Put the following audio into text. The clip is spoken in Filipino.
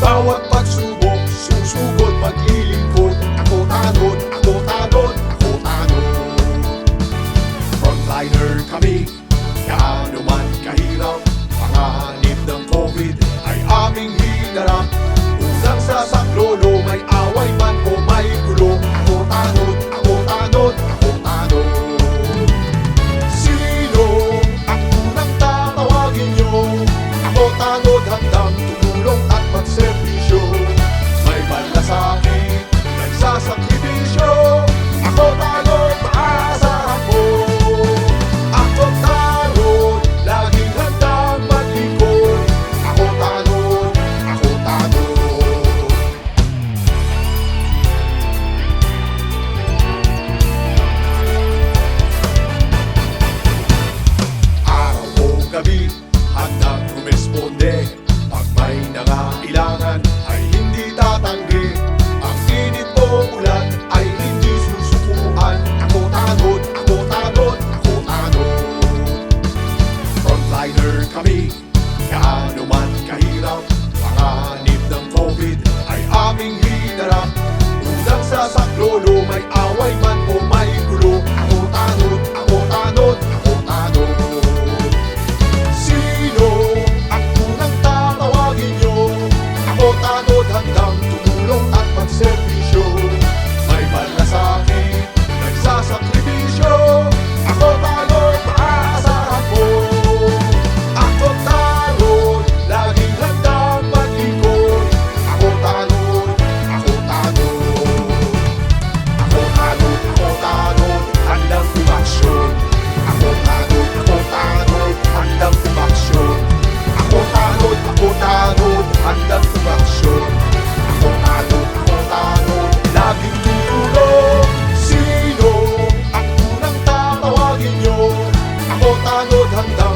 Bawat pagsubok, susugod, maglilingkod. Ako tanod, ako tanod, ako tanod Frontliner kami, gaano man kahirap. Panganib ng COVID ay aming hinarap Unang sasaklolo kami handang rumesponde Pag may nangailangan ay hindi tatanggi. Ang init o ulan ay hindi susukuan Ako tanod, ako tanod, ako tanod Frontliner kami. i'm not magserbi 我打我人。